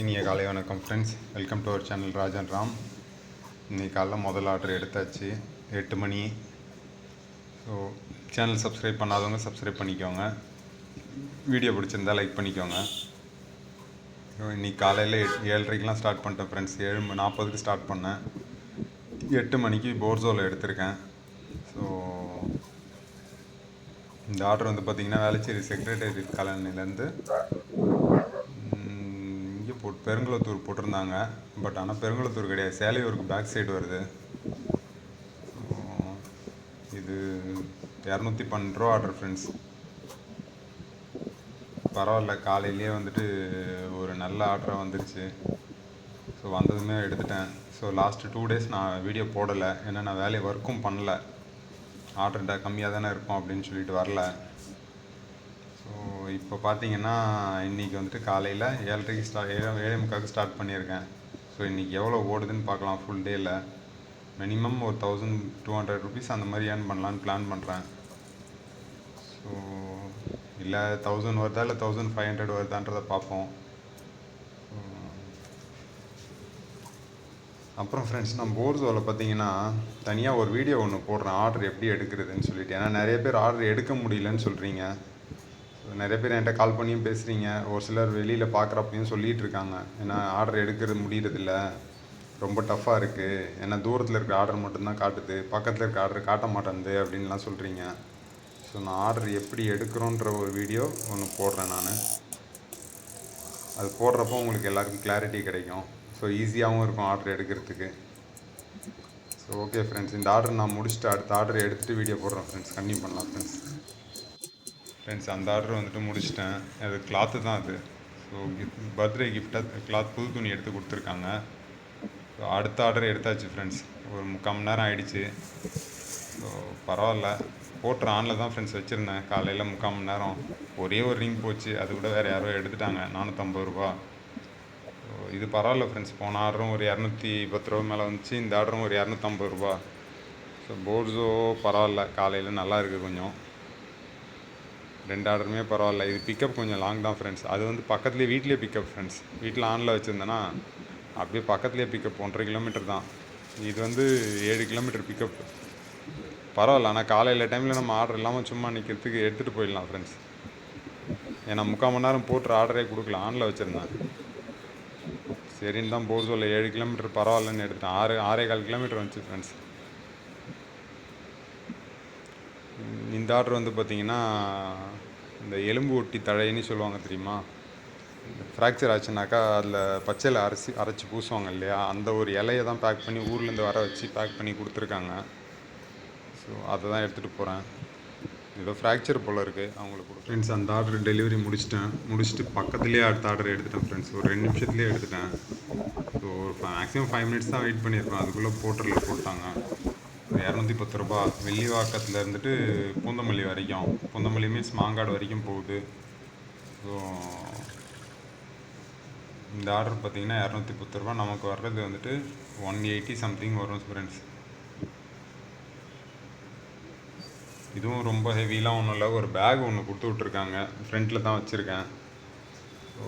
இனிய காலை வணக்கம் friends welcome to our channel Rajan Ram இன்னைக்கு காலைல முதல் ஆர்டர் எடுத்தாச்சு. எட்டு மணி. ஸோ சேனல் சப்ஸ்கிரைப் பண்ணாதவங்க சப்ஸ்கிரைப் பண்ணிக்கோங்க. வீடியோ பிடிச்சிருந்தா லைக் பண்ணிக்கோங்க. இன்றைக்கி இன்னைக்கு காலையில் எட் ஏழரைக்கெலாம் ஸ்டார்ட் பண்ணிட்டேன் ஃப்ரெண்ட்ஸ் ஏழு நாற்பதுக்கு ஸ்டார்ட் பண்ணேன். எட்டு மணிக்கு போர்சோவில் எடுத்திருக்கேன். ஸோ இந்த ஆர்டர் வந்து பார்த்திங்கன்னா வேளச்சேரி செக்ரட்டேரியட் காலனிலேருந்து போட் பெருங்குளத்தூர் போட்டிருந்தாங்க. பட் ஆனால் பெருங்குளத்தூர் கிடையாது. சேலையூருக்கு பேக் சைடு வருது. இது இரநூத்தி பன்னெண்டு ரூபா ஆர்டர் ஃப்ரெண்ட்ஸ் பரவாயில்ல. காலையிலேயே வந்துட்டு ஒரு நல்ல ஆர்டராக வந்துருச்சு. ஸோ வந்ததுமே எடுத்துட்டேன். ஸோ லாஸ்ட்டு டூ டேஸ் நான் வீடியோ போடலை. ஏன்னா நான் வேலையை ஒர்க்கும் பண்ணலை. ஆர்டர்டா கம்மியாக தானே இருக்கும் அப்படின்னு சொல்லிட்டு வரல. இப்போ பார்த்தீங்கன்னா இன்றைக்கி வந்துட்டு காலையில் ஏழரைக்கு ஸ்டார்ட் ஏழு ஏழே முக்காவுக்கு ஸ்டார்ட் பண்ணியிருக்கேன். ஸோ இன்றைக்கி எவ்வளோ ஓடுதுன்னு பார்க்கலாம் ஃபுல் டேயில் மினிமம் ஒரு தௌசண்ட் டூ ஹண்ட்ரட் ருபீஸ் அந்த மாதிரி ஏர்ன் பண்ணலான்னு பிளான் பண்ணுறேன் ஸோ இல்லை தௌசண்ட் வருதா இல்லை தௌசண்ட் ஃபைவ் ஹண்ட்ரட் வருதான்றதை பார்ப்போம். அப்புறம் ஃப்ரெண்ட்ஸ் நான் போர்ஸோவில் பார்த்தீங்கன்னா தனியாக ஒரு வீடியோ ஒன்று போடுறேன். ஆர்டர் எப்படி எடுக்கிறதுன்னு சொல்லிட்டு. ஏன்னா நிறைய பேர் ஆர்டர் எடுக்க முடியலன்னு சொல்கிறீங்க நிறைய பேர் என்கிட்ட கால் பண்ணியும் பேசுகிறீங்க ஒரு சிலர் வெளியில் பார்க்குறப்பையும் சொல்லிகிட்டு இருக்காங்க. ஏன்னா ஆர்டர் எடுக்கிறது முடியறதில்ல. ரொம்ப டஃப்பாக இருக்குது ஏன்னா தூரத்தில் இருக்கிற ஆர்டர் மட்டும்தான் காட்டுது. பக்கத்தில் இருக்க ஆர்டர் காட்ட மாட்டேங்குது அப்படின்லாம் சொல்கிறீங்க ஸோ நான் ஆர்டர் எப்படி எடுக்கிறோன்ற ஒரு வீடியோ ஒன்று போடுறேன் நான். அது போடுறப்போ உங்களுக்கு எல்லாருக்கும் கிளாரிட்டி கிடைக்கும். ஸோ ஈஸியாகவும் இருக்கும் ஆர்டர் எடுக்கிறதுக்கு. ஸோ ஓகே ஃப்ரெண்ட்ஸ் இந்த ஆர்டர் நான் முடிச்சுட்டு அடுத்த ஆர்டர் எடுத்துகிட்டு வீடியோ போடுறேன் ஃப்ரெண்ட்ஸ் கன்னியூ பண்ணலாம் ஃப்ரெண்ட்ஸ் ஃப்ரெண்ட்ஸ் அந்த ஆர்டர் வந்துட்டு முடிச்சிட்டேன். அது கிளாத்து தான் அது. ஸோ பர்த்டே கிஃப்டாக கிளாத் புது துணி எடுத்து கொடுத்துருக்காங்க. ஸோ அடுத்த ஆர்டர் எடுத்தாச்சு ஃப்ரெண்ட்ஸ் ஒரு முக்கால் மணி நேரம் ஆயிடுச்சு. ஸோ பரவாயில்ல. போட்டுற ஆனில் தான் ஃப்ரெண்ட்ஸ் வச்சுருந்தேன். காலையில் முக்கால் மணி நேரம். ஒரே ஒரு ரிங் போச்சு. அது கூட வேறு யாரோ எடுத்துட்டாங்க. நானூற்றம்பது ரூபா. ஸோ இது பரவாயில்ல ஃப்ரெண்ட்ஸ் போன ஆர்டரும் ஒரு இரநூத்தி பத்து ரூபா மேலே வந்துச்சு. இந்த ஆர்டரும் ஒரு இரநூத்தம்பது ரூபா. ஸோ போர்ஸோ பரவாயில்ல. காலையில் நல்லா இருக்குது கொஞ்சம். ரெண்டு ஆர்டருமே பரவாயில்ல. இது பிக்கப் கொஞ்சம் லாங் தான் ஃப்ரெண்ட்ஸ் அது வந்து பக்கத்துலேயே வீட்லேயே பிக்கப் ஃப்ரெண்ட்ஸ் வீட்டில் ஆனில் வச்சுருந்தேன்னா அப்படியே பக்கத்துலேயே பிக்கப் ஒன்றரை கிலோமீட்டர் தான். இது வந்து ஏழு கிலோமீட்டர் பிக்கப் பரவாயில்ல. ஆனால் காலையில் டைமில் நம்ம ஆர்டர் இல்லாமல் சும்மா நிற்கிறதுக்கு எடுத்துகிட்டு போயிடலாம் ஃப்ரெண்ட்ஸ் ஏன்னா முக்கால் மணி நேரம் போட்டு ஆர்டரே கொடுக்கல. ஆனில் வச்சுருந்தேன். சரின்னு தான் போர் சொல்ல ஏழு கிலோமீட்டர் பரவாயில்லன்னு எடுத்தேன் ஆறு ஆறே கால் கிலோமீட்டர் வந்துச்சு ஃப்ரெண்ட்ஸ் இந்த ஆர்டர் வந்து பார்த்தீங்கன்னா இந்த எலும்பு ஒட்டி தழைன்னு சொல்லுவாங்க தெரியுமா? ஃப்ராக்சர் ஆச்சுனாக்கா அதில் பச்சையில் அரைச்சி அரைச்சி பூசுவாங்க இல்லையா? அந்த ஒரு இலையை தான் பேக் பண்ணி ஊர்லேருந்து வர வச்சு பேக் பண்ணி கொடுத்துருக்காங்க. ஸோ அதை தான் எடுத்துகிட்டு போகிறேன் ஏதோ ஃப்ராக்சர் போல் இருக்குது அவங்களுக்கு ஃப்ரெண்ட்ஸ் அந்த ஆர்டர் டெலிவரி முடிச்சிட்டேன். முடிச்சுட்டு பக்கத்துலேயே அடுத்த ஆர்டர் எடுத்துட்டேன் ஃப்ரெண்ட்ஸ் ஒரு ரெண்டு நிமிஷத்துலேயே எடுத்துட்டேன். ஸோ ஒரு மேக்ஸிமம் ஃபைவ் மினிட்ஸ் தான் வெயிட் பண்ணியிருப்பேன் அதுக்குள்ளே போர்ட்டலில் போட்டாங்க. இரநூத்தி பத்து ரூபா வெள்ளிவாக்கத்தில் இருந்துட்டு பூந்தமல்லி வரைக்கும். பூந்தமல்லி மீன்ஸ் மாங்காடு வரைக்கும் போகுது. ஸோ இந்த ஆர்டர் பார்த்தீங்கன்னா இரநூத்தி பத்து ரூபா நமக்கு வர்றது வந்துட்டு ஒன் எயிட்டி சம்திங் வரும் ஃப்ரெண்ட்ஸ் இதுவும் ரொம்ப ஹெவிலாம் ஒன்றும் இல்லை. ஒரு பேக் ஒன்று கொடுத்து விட்ருக்காங்க ஃப்ரண்ட்டில் தான் வச்சுருக்கேன். ஸோ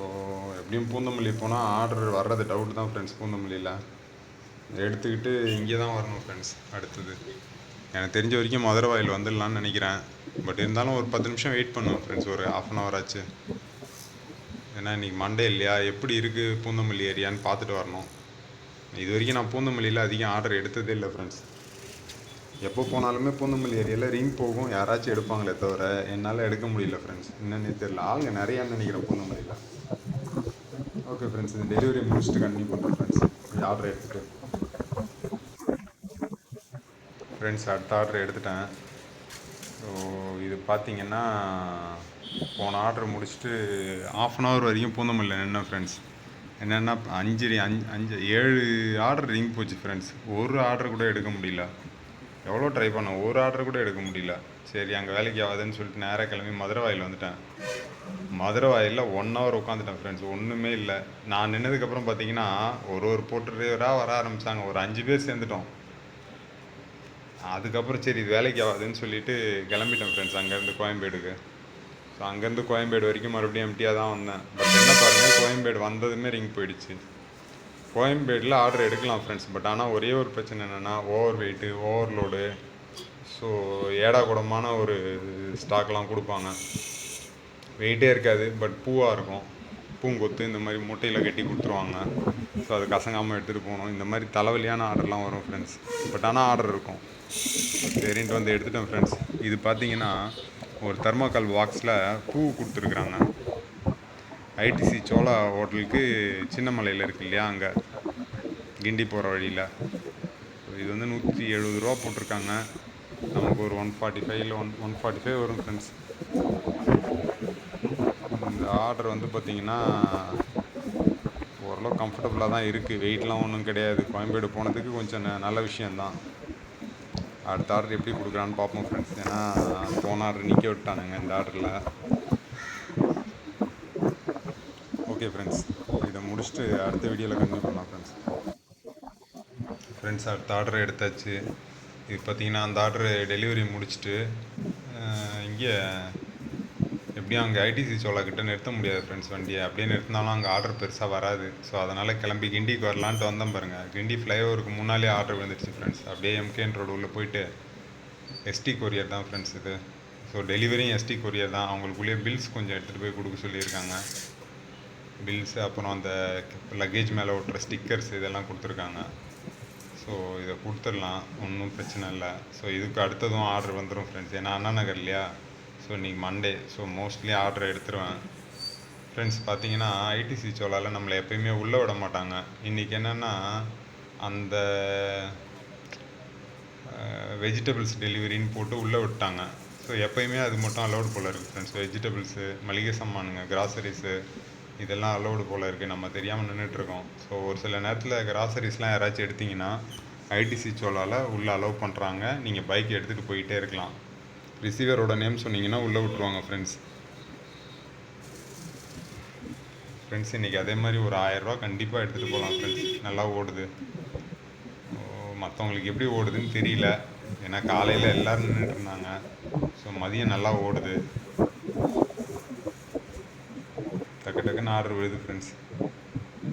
எப்படியும் பூந்தமல்லி போனால் ஆர்டர் வர்றது டவுட் தான் ஃப்ரெண்ட்ஸ் பூந்தமல்லியில். எடுத்துக்கிட்டு இங்கே தான் வரணும் ஃப்ரெண்ட்ஸ் அடுத்தது. எனக்கு தெரிஞ்ச வரைக்கும் மதுரை வாயில் வந்துடலான்னு நினைக்கிறேன். பட் இருந்தாலும் ஒரு பத்து நிமிஷம் வெயிட் பண்ணுவேன் ஃப்ரெண்ட்ஸ் ஒரு ஆஃப் அன் ஹவர் ஆச்சு. ஏன்னா இன்றைக்கி மண்டே இல்லையா? எப்படி இருக்குது பூந்தமல்லி ஏரியான்னு பார்த்துட்டு வரணும். இது வரைக்கும் நான் பூந்தமல்லியில் அதிகம் ஆர்டர் எடுத்ததே இல்லை ஃப்ரெண்ட்ஸ் எப்போ போனாலுமே பூந்தமல்லி ஏரியாவில் ரிங் போகும். யாராச்சும் எடுப்பாங்களே தவிர என்னால் எடுக்க முடியல ஃப்ரெண்ட்ஸ் என்னன்னே தெரியல. ஆளுங்க நிறையான்னு நினைக்கிறேன் பூந்தமல்லியில். ஓகே ஃப்ரெண்ட்ஸ் இந்த டெலிவரி முடிச்சுட்டு கண்டினியூ பண்ணுறேன் ஃப்ரெண்ட்ஸ் ஆர்டர் எடுத்துகிட்டு ஃப்ரெண்ட்ஸ் அடுத்த ஆர்டர் எடுத்துட்டேன். ஸோ இது பார்த்தீங்கன்னா போன ஆர்டர் முடிச்சுட்டு ஆஃப் அன் ஹவர் வரைக்கும் பூந்தமல்லியில் நின்னேன் ஃப்ரெண்ட்ஸ் என்னென்னா அஞ்சு அஞ்சு அஞ்சு ஏழு ஆர்டர் ரிங் போச்சு ஃப்ரெண்ட்ஸ் ஒரு ஆர்டர் கூட எடுக்க முடியல. எவ்வளோ ட்ரை பண்ணேன் ஒரு ஆர்டர் கூட எடுக்க முடியல. சரி அங்கே வேலைக்கு ஆகாதுன்னு சொல்லிட்டு நேராக கிளம்பி மதுரை வாயில் வந்துட்டேன். மதுரை வாயிலில் ஒன் ஹவர் உட்காந்துட்டேன் ஃப்ரெண்ட்ஸ் ஒன்றுமே இல்லை. நான் நின்னதுக்கப்புறம் பார்த்தீங்கன்னா ஒரு ஒரு போட்டு டிரைவராக வர ஆரம்பித்தாங்க ஒரு அஞ்சு பேர் சேர்ந்துட்டோம். அதுக்கப்புறம் சரி இது வேலைக்கு ஆகாதுன்னு சொல்லிட்டு கிளம்பிட்டேன் ஃப்ரெண்ட்ஸ் அங்கேருந்து கோயம்பேடுக்கு. ஸோ அங்கேருந்து கோயம்பேடு வரைக்கும் மறுபடியும் எம்டியாக தான் வந்தேன். பட் என்ன பாருங்கள் கோயம்பேடு வந்ததுமே ரிங் போயிடுச்சு. கோயம்பேடில் ஆர்டர் எடுக்கலாம் ஃப்ரெண்ட்ஸ் பட் ஆனால் ஒரே ஒரு பிரச்சனை என்னென்னா ஓவர் வெயிட்டு ஓவர்லோடு ஸோ ஏடா கூடமான ஒரு ஸ்டாக்லாம் கொடுப்பாங்க. வெயிட்டே இருக்காது பட் பூவாக இருக்கும். பூங்கொத்து இந்த மாதிரி முட்டையில் கட்டி கொடுத்துருவாங்க. ஸோ அது கசங்காமல் எடுத்துகிட்டு போகணும். இந்த மாதிரி தலைவலியான ஆர்டர்லாம் வரும் ஃப்ரெண்ட்ஸ் பட் ஆனால் ஆர்டர் இருக்கும். சரின்ட்டு வந்து எடுத்துட்டேன் ஃப்ரெண்ட்ஸ் இது பார்த்தீங்கன்னா ஒரு தெர்மாக்கால் பாக்ஸில் பூ கொடுத்துருக்குறாங்க. ஐடிசி சோழா ஹோட்டலுக்கு சின்னமலையில் இருக்கு இல்லையா அங்கே. கிண்டி போகிற வழியில். இது வந்து நூற்றி எழுபது ரூபா போட்டிருக்காங்க. நமக்கு ஒரு ஒன் ஃபார்ட்டி ஃபைவ்ல ஒன் ஒன் ஃபார்ட்டி ஃபைவ் வரும் ஃப்ரெண்ட்ஸ் ஆர்டர் வந்து பார்த்திங்கன்னா ஓரளவு கம்ஃபர்டபுளாக தான் இருக்குது வெயிட்லாம் ஒன்றும் கிடையாது. கோயம்பேடு போனதுக்கு கொஞ்சம் ந- நல்ல விஷயந்தான் அடுத்த ஆர்டர் எப்படி கொடுக்குறான்னு பார்ப்போம் ஃப்ரெண்ட்ஸ் ஏன்னா போன ஆர்டர் நிற்க விட்டானுங்க இந்த ஆர்டரில் ஓகே ஃப்ரெண்ட்ஸ் இதை முடிச்சுட்டு அடுத்த வீடியோவில் கண்டினியூ பண்ணலாம் ஃப்ரெண்ட்ஸ் ஃப்ரெண்ட்ஸ் அடுத்த ஆர்டர் எடுத்தாச்சு. இது பார்த்தீங்கன்னா அந்த ஆர்டர் டெலிவரி முடிச்சுட்டு இங்கே எப்படியும் அங்கே ஐடிசி சோலா கிட்ட நிறுத்த முடியாது ஃப்ரெண்ட்ஸ் வண்டியை. அப்படியே நிறுத்தினாலும் அங்கே ஆர்டர் பெருசாக வராது. ஸோ அதனால் கிளம்பி கிண்டிக்கு வரலான்ட்டு வந்தோம் பாருங்கள் கிண்டி ஃப்ளைஓவருக்கு முன்னாலே ஆர்டர் விழுந்துருச்சு ஃப்ரெண்ட்ஸ் அப்படியே எம்கேன் ரோடு உள்ளே போயிட்டு எஸ்டி கொரியர் தான் ஃப்ரெண்ட்ஸ் இது. ஸோ டெலிவரியும் எஸ்டி கொரியர் தான். அவங்களுக்குள்ளேயே பில்ஸ் கொஞ்சம் எடுத்துகிட்டு போய் கொடுக்க சொல்லியிருக்காங்க. பில்ஸு அப்புறம் அந்த லக்கேஜ் மேலே ஒட்டுற ஸ்டிக்கர்ஸ் இதெல்லாம் கொடுத்துருக்காங்க. ஸோ இதை கொடுத்துடலாம். ஒன்றும் பிரச்சனை இல்லை. ஸோ இதுக்கு அடுத்ததும் ஆர்டர் வந்துடும் ஃப்ரெண்ட்ஸ் ஏன்னா அண்ணா நகர் இல்லையா? ஸோ இன்றைக்கி மண்டே ஸோ மோஸ்ட்லி ஆர்டர் எடுத்துருவேன். ஃப்ரெண்ட்ஸ் பார்த்தீங்கன்னா ஐடிசி சோலாவில் நம்மளை எப்பயுமே உள்ளே விட மாட்டாங்க. இன்றைக்கி என்னென்னா அந்த வெஜிடபிள்ஸ் டெலிவரின்னு போட்டு உள்ளே விட்டாங்க. ஸோ எப்பயுமே அது மட்டும் அலோடு போல் இருக்குது ஃப்ரெண்ட்ஸ் வெஜிடபிள்ஸு மளிகை சாமானுங்க கிராசரிஸு இதெல்லாம் அலோடு போல் இருக்குது நம்ம தெரியாமல் நின்றுட்டுருக்கோம் ஸோ ஒரு சில நேரத்தில் கிராசரிஸ்லாம் யாராச்சும் எடுத்திங்கன்னா ஐடிசி சோலாவில் உள்ளே அலோவ் பண்ணுறாங்க நீங்கள் பைக் எடுத்துகிட்டு போயிட்டே இருக்கலாம். ரிசீவரோட நேம் சொன்னீங்கன்னா உள்ளே விட்ருவாங்க ஃப்ரெண்ட்ஸ் ஃப்ரெண்ட்ஸ் இன்றைக்கி அதே மாதிரி ஒரு ஆயரூவா கண்டிப்பாக எடுத்துகிட்டு போகலாம் ஃப்ரெண்ட்ஸ் நல்லா ஓடுது. மற்றவங்களுக்கு எப்படி ஓடுதுன்னு தெரியல. ஏன்னா காலையில் எல்லோரும் நின்றுட்டு இருந்தாங்க. ஸோ மதியம் நல்லா ஓடுது. டக்கு டக்குன்னு ஆர்டர் விழுது ஃப்ரெண்ட்ஸ்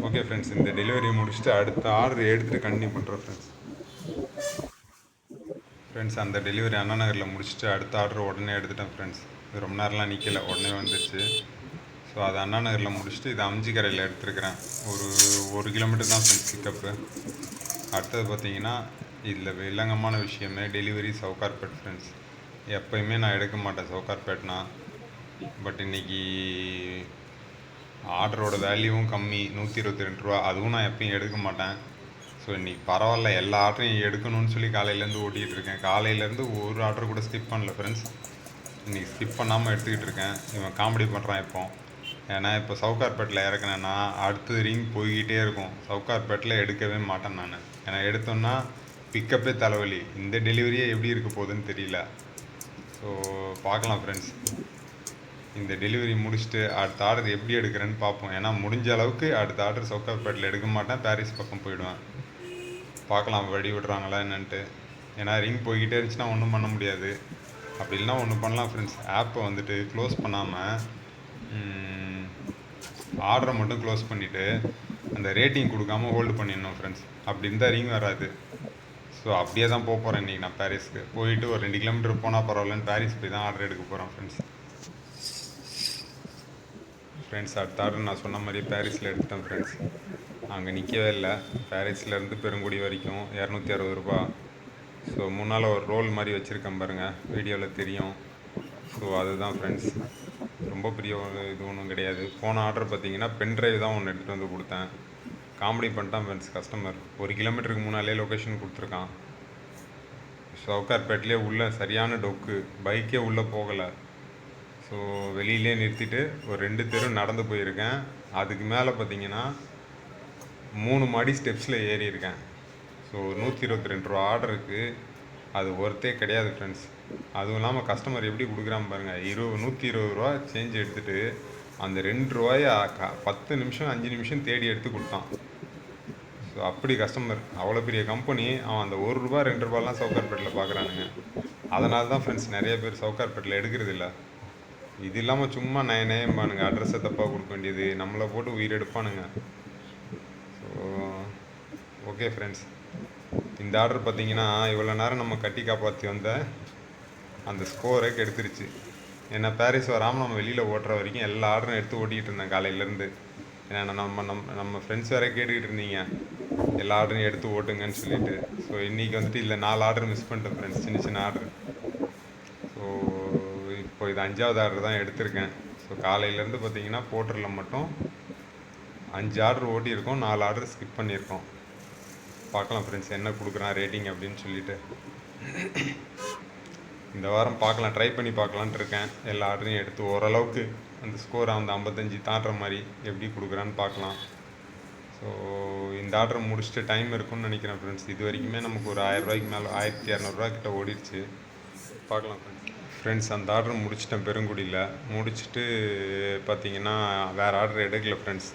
ஓகே ஃப்ரெண்ட்ஸ் இந்த டெலிவரி முடிச்சுட்டு அடுத்த ஆர்டர் எடுத்துகிட்டு கண்டினியூ பண்ணுறோம் ஃப்ரெண்ட்ஸ் ஃப்ரெண்ட்ஸ் அந்த டெலிவரி அண்ணா நகரில் முடிச்சுட்டு அடுத்த ஆர்டர் உடனே எடுத்துட்டேன் ஃப்ரெண்ட்ஸ் இது ரொம்ப நேரம்லாம் நிற்கல உடனே வந்துடுச்சு ஸோ அது அண்ணா நகரில் முடிச்சுட்டு இது அம்ஜிக்கரையில் எடுத்துருக்கிறேன். ஒரு ஒரு கிலோமீட்டர் தான் ஃப்ரெண்ட்ஸ் பிக்கப்பு அடுத்தது பார்த்தீங்கன்னா இதில் வில்லங்கமான விஷயமே டெலிவரி சவுகார்பேட் ஃப்ரெண்ட்ஸ் எப்பயுமே நான் எடுக்க மாட்டேன் சவுகார்பேட்னா. பட் இன்னைக்கு ஆர்டரோட வேல்யூவும் கம்மி. நூற்றி இருபத்தி ரெண்டு ரூபா. அதுவும் நான் எப்பயும் எடுக்க மாட்டேன். ஸோ இன்னைக்கு பரவாயில்ல எல்லா ஆர்டரையும் எடுக்கணும்னு சொல்லி காலையிலேருந்து ஓட்டிகிட்டு இருக்கேன் காலையிலேருந்து ஒரு ஆர்டர் கூட ஸ்கிப் பண்ணல ஃப்ரெண்ட்ஸ் இன்னைக்கு ஸ்கிப் பண்ணாமல் எடுத்துக்கிட்டு இருக்கேன். இவன் காமெடி பண்ணுறான் இப்போ. ஏன்னா இப்போ சவுகார்பேட்டில் இறக்குனேன்னா அடுத்தது ரிங் போய்கிட்டே இருக்கும். சவுகார்பேட்டில் எடுக்கவே மாட்டேன் நான். ஏன்னா எடுத்தோன்னா பிக்கப்பே தலைவலி. இந்த டெலிவரியே எப்படி இருக்க போகுதுன்னு தெரியல. ஸோ பார்க்கலாம் ஃப்ரெண்ட்ஸ் இந்த டெலிவரி முடிச்சுட்டு அடுத்த ஆர்டர் எப்படி எடுக்கிறேன்னு பார்ப்போம். ஏன்னா முடிஞ்ச அளவுக்கு அடுத்த ஆர்டர் சவுகார்பேட்டில் எடுக்க மாட்டேன். பாரிஸ் பக்கம் போயிடுவேன். பார்க்கலாம் வழி விடுறாங்களா என்னன்ட்டு. ஏன்னா ரிங் போய்கிட்டே இருந்துச்சுன்னா ஒன்றும் பண்ண முடியாது. அப்படி இல்லைனா ஒன்று பண்ணலாம் ஃப்ரெண்ட்ஸ் ஆப்பை வந்துட்டு க்ளோஸ் பண்ணாமல் ஆர்டரை மட்டும் க்ளோஸ் பண்ணிவிட்டு அந்த ரேட்டிங் கொடுக்காம ஹோல்டு பண்ணிடணும் ஃப்ரெண்ட்ஸ் அப்படி இருந்தால் ரிங் வராது. ஸோ அப்படியே தான் போக போகிறேன் இன்றைக்கி நான் பாரிஸ்க்கு போயிட்டு ஒரு ரெண்டு கிலோமீட்டர் போனால் பரவாயில்லன்னு பாரிஸ் போய் தான் ஆர்டர் எடுக்க போகிறேன் ஃப்ரெண்ட்ஸ் ஃப்ரெண்ட்ஸ் அடுத்தாரு நான் சொன்ன மாதிரி பாரிஸில் எடுத்துட்டேன் ஃப்ரெண்ட்ஸ் அங்கே நிற்கவே இல்லை. பாரிஸ்லேருந்து பெருங்குடி வரைக்கும் இரநூத்தி அறுபது ரூபா. ஸோ முன்னால் ஒரு ரோல் மாதிரி வச்சுருக்கேன் பாருங்கள் வீடியோவில் தெரியும். ஸோ அதுதான் ஃப்ரெண்ட்ஸ் ரொம்ப பெரிய ஒரு இது ஒன்றும் கிடையாது. போன ஆர்டர் பார்த்தீங்கன்னா பென் ட்ரைவ் தான் ஒன்று எடுத்துகிட்டு வந்து கொடுத்தேன். காமெடி பண்ணிட்டான் ஃப்ரெண்ட்ஸ் கஸ்டமர் ஒரு கிலோமீட்டருக்கு முன்னாலே லொக்கேஷன் கொடுத்துருக்கான். சவுகார்பேட்லேயே உள்ள சரியான டொக்கு பைக்கே உள்ளே போகலை. ஸோ வெளியிலே நிறுத்திட்டு ஒரு ரெண்டு தெரு நடந்து போயிருக்கேன். அதுக்கு மேலே பார்த்தீங்கன்னா மூணு மாடி ஸ்டெப்ஸில் ஏறியிருக்கேன். ஸோ நூற்றி இருபத்தி ரெண்டு ரூபா ஆர்டருக்கு அது ஒர்த்தே கிடையாது ஃப்ரெண்ட்ஸ் அதுவும் இல்லாமல் கஸ்டமர் எப்படி கொடுக்குறான் பாருங்கள் இருபது நூற்றி இருபது ரூபா சேஞ்ச் எடுத்துகிட்டு அந்த ரெண்டு ரூபாயை க பத்து நிமிஷம் அஞ்சு நிமிஷம் தேடி எடுத்து கொடுத்தான். ஸோ அப்படி கஸ்டமர் அவ்வளோ பெரிய கம்பெனி அவன் அந்த ஒரு ரூபா ரெண்டு ரூபாலாம் சவுகார்பேட்டில் பார்க்குறானுங்க அதனால தான் ஃப்ரெண்ட்ஸ் நிறைய பேர் சவுகார்பேட்டில் எடுக்கிறது இல்லை. இது இல்லாமல் சும்மா நய நயம்பானுங்க அட்ரஸை தப்பாக கொடுக்க வேண்டியது. நம்மளை போட்டு உயிர் எடுப்பானுங்க. ஸோ ஓகே ஃப்ரெண்ட்ஸ் இந்த ஆர்டர் பார்த்தீங்கன்னா இவ்வளோ நேரம் நம்ம கட்டி காப்பாற்றி வந்த அந்த ஸ்கோரை கெடுத்துருச்சு. ஏன்னா பாரிஸ் வராமல் நம்ம வெளியில் ஓட்டுற வரைக்கும் எல்லா ஆர்டரும் எடுத்து ஓட்டிகிட்டு இருந்தேன் காலையிலேருந்து. ஏன்னா நம்ம நம்ம நம்ம ஃப்ரெண்ட்ஸ் வேறு கேட்டுக்கிட்டு இருந்தீங்க. எல்லா ஆர்டரையும் எடுத்து ஓட்டுங்கன்னு சொல்லிட்டு. ஸோ இன்றைக்கி வந்துட்டு இல்லை நாலு ஆர்டர் மிஸ் பண்ணிட்டேன் ஃப்ரெண்ட்ஸ் சின்ன சின்ன ஆர்டர் இப்போ இது அஞ்சாவது ஆர்டர் தான் எடுத்திருக்கேன். ஸோ காலையிலேருந்து பார்த்தீங்கன்னா போர்ட்டரில் மட்டும் அஞ்சு ஆர்டர் ஓட்டியிருக்கோம் நாலு ஆர்டர் ஸ்கிப் பண்ணியிருக்கோம். பார்க்கலாம் ஃப்ரெண்ட்ஸ் என்ன கொடுக்குறான் ரேட்டிங் அப்படின்னு சொல்லிட்டு. இந்த வாரம் பார்க்கலாம் ட்ரை பண்ணி பார்க்கலான்ட்டு இருக்கேன். எல்லா ஆர்டரையும் எடுத்து ஓரளவுக்கு அந்த ஸ்கோர் அந்த ஐம்பத்தஞ்சு தாண்டுற மாதிரி எப்படி கொடுக்குறான்னு பார்க்கலாம். ஸோ இந்த ஆர்டர் முடிச்சுட்டு டைம் இருக்கும்னு நினைக்கிறேன் ஃப்ரெண்ட்ஸ் இது வரைக்குமே நமக்கு ஒரு ஆயிரரூவாய்க்கு மேலே ஆயிரத்தி இரநூறுவா கிட்ட ஓடிடுச்சு பார்க்கலாம் ஃப்ரெண்ட்ஸ் ஃப்ரெண்ட்ஸ் அந்த ஆர்டர் முடிச்சிட்டேன் பெருங்குடியில். முடிச்சுட்டு பார்த்தீங்கன்னா வேறு ஆர்டர் எடுக்கல ஃப்ரெண்ட்ஸ்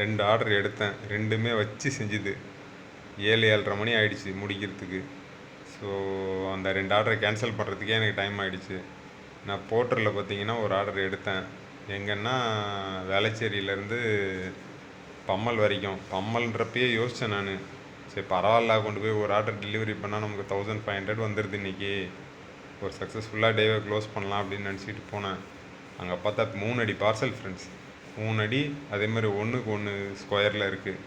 ரெண்டு ஆர்டர் எடுத்தேன். ரெண்டுமே வச்சு செஞ்சுது. ஏழு ஏழரை மணி ஆயிடுச்சு முடிக்கிறதுக்கு. ஸோ அந்த ரெண்டு ஆர்டரை கேன்சல் பண்ணுறதுக்கே எனக்கு டைம் ஆகிடுச்சு நான் போர்ட்டரில் பார்த்தீங்கன்னா ஒரு ஆர்டர் எடுத்தேன். எங்கன்னா வேளச்சேரியிலேருந்து பம்மல் வரைக்கும். பம்மல்ன்றப்பயே யோசித்தேன் நான். சரி பரவாயில்ல கொண்டு போய் ஒரு ஆர்டர் டெலிவரி பண்ணால் நமக்கு தௌசண்ட் ஃபைவ் ஹண்ட்ரட் வந்துடுது இன்றைக்கி ஒரு சக்ஸஸ்ஃபுல்லாக டேவை க்ளோஸ் பண்ணலாம் அப்படின்னு நினச்சிட்டு போனேன். அங்கே பார்த்தா மூணு அடி பார்சல் ஃப்ரெண்ட்ஸ் மூணு அடி அதே மாதிரி ஒன்றுக்கு ஒன்று ஸ்கொயரில் இருக்குது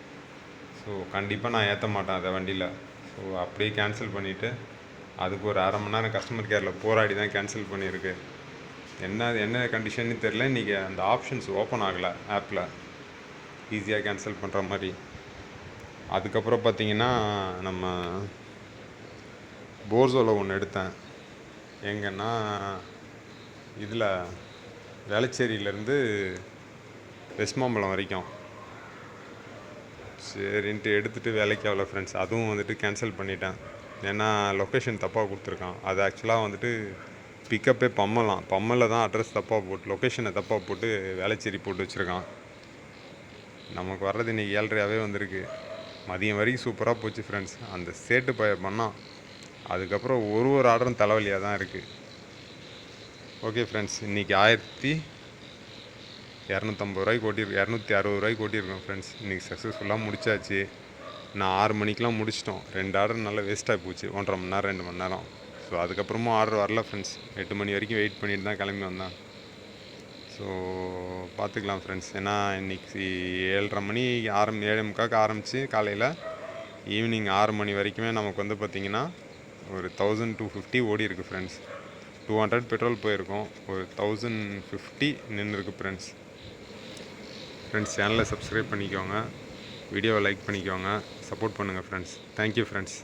ஸோ கண்டிப்பாக நான் ஏற்ற மாட்டேன் அதை வண்டியில். ஸோ அப்படியே கேன்சல் பண்ணிவிட்டு அதுக்கு ஒரு அரை மணி நேரம் கஸ்டமர் கேரில் போராடி தான் கேன்சல் பண்ணியிருக்கு. என்ன என்ன கண்டிஷன்னு தெரில இன்றைக்கி அந்த ஆப்ஷன்ஸ் ஓப்பன் ஆகலை ஆப்பில் ஈஸியாக கேன்சல் பண்ணுற மாதிரி. அதுக்கப்புறம் பார்த்தீங்கன்னா நம்ம போர்சோவில் ஒன்று எடுத்தேன். எங்கன்னா இதில் வேளச்சேரியிலேருந்து வெஸ்மாம்பலம் வரைக்கும். சரின்ட்டு எடுத்துகிட்டு வேலைக்கு அவ்வளோ ஃப்ரெண்ட்ஸ் அதுவும் வந்துட்டு கேன்சல் பண்ணிட்டேன். ஏன்னா லொக்கேஷன் தப்பாக கொடுத்துருக்கான். அது ஆக்சுவலாக வந்துட்டு பிக்கப்பே பம்மலாம். பம்மலில் தான் அட்ரஸ் தப்பாக போட்டு லொக்கேஷனை தப்பாக போட்டு வேளச்சேரி போட்டு வச்சுருக்கான். நமக்கு வர்றது இன்றைக்கி ஏழ்ரையாகவே வந்திருக்கு. மதியம் வரைக்கும் சூப்பராக போச்சு ஃப்ரெண்ட்ஸ் அந்த சேட்டு பய பண்ணான். அதுக்கப்புறம் ஒரு ஒரு ஆர்டரும் தலைவலியாக தான் இருக்குது ஓகே ஃப்ரெண்ட்ஸ் இன்றைக்கி ஆயிரத்தி இரநூத்தம்பது ரூபாய்க்கு ஓட்டியிருக்கோம் இரநூத்தி அறுபது ரூபாய்க்கு ஓட்டியிருக்கோம் ஃப்ரெண்ட்ஸ் இன்றைக்கி சக்ஸஸ்ஃபுல்லாக முடிச்சாச்சு. நான் ஆறு மணிக்கெலாம் முடிச்சிட்டோம். ரெண்டு ஆர்டர் நல்லா வேஸ்ட்டாக போச்சு. ஒன்றரை மணி நேரம் ரெண்டு மணி நேரம். ஸோ அதுக்கப்புறமும் ஆர்டர் வரல ஃப்ரெண்ட்ஸ் எட்டு மணி வரைக்கும் வெயிட் பண்ணிட்டு தான் கிளம்பி வந்தேன். ஸோ பார்த்துக்கலாம் ஃப்ரெண்ட்ஸ் ஏன்னா இன்றைக்கி ஏழரை மணி ஆரம் ஏழு முக்காக்கு ஆரம்பித்து காலையில் ஈவினிங் ஆறு மணி வரைக்குமே நமக்கு வந்து பார்த்திங்கன்னா ஒரு தௌசண்ட் டூ ஃபிஃப்டி ஓடி இருக்குது ஃப்ரெண்ட்ஸ் டூ ஹண்ட்ரட் பெட்ரோல் போயிருக்கோம். ஒரு தௌசண்ட் ஃபிஃப்டி நின்றுருக்கு ஃப்ரெண்ட்ஸ் ஃப்ரெண்ட்ஸ் சேனலை சப்ஸ்கிரைப் பண்ணிக்கோங்க. வீடியோவை லைக் பண்ணிக்கோங்க. சப்போர்ட் பண்ணுங்கள் ஃப்ரெண்ட்ஸ் தேங்க்யூ ஃப்ரெண்ட்ஸ்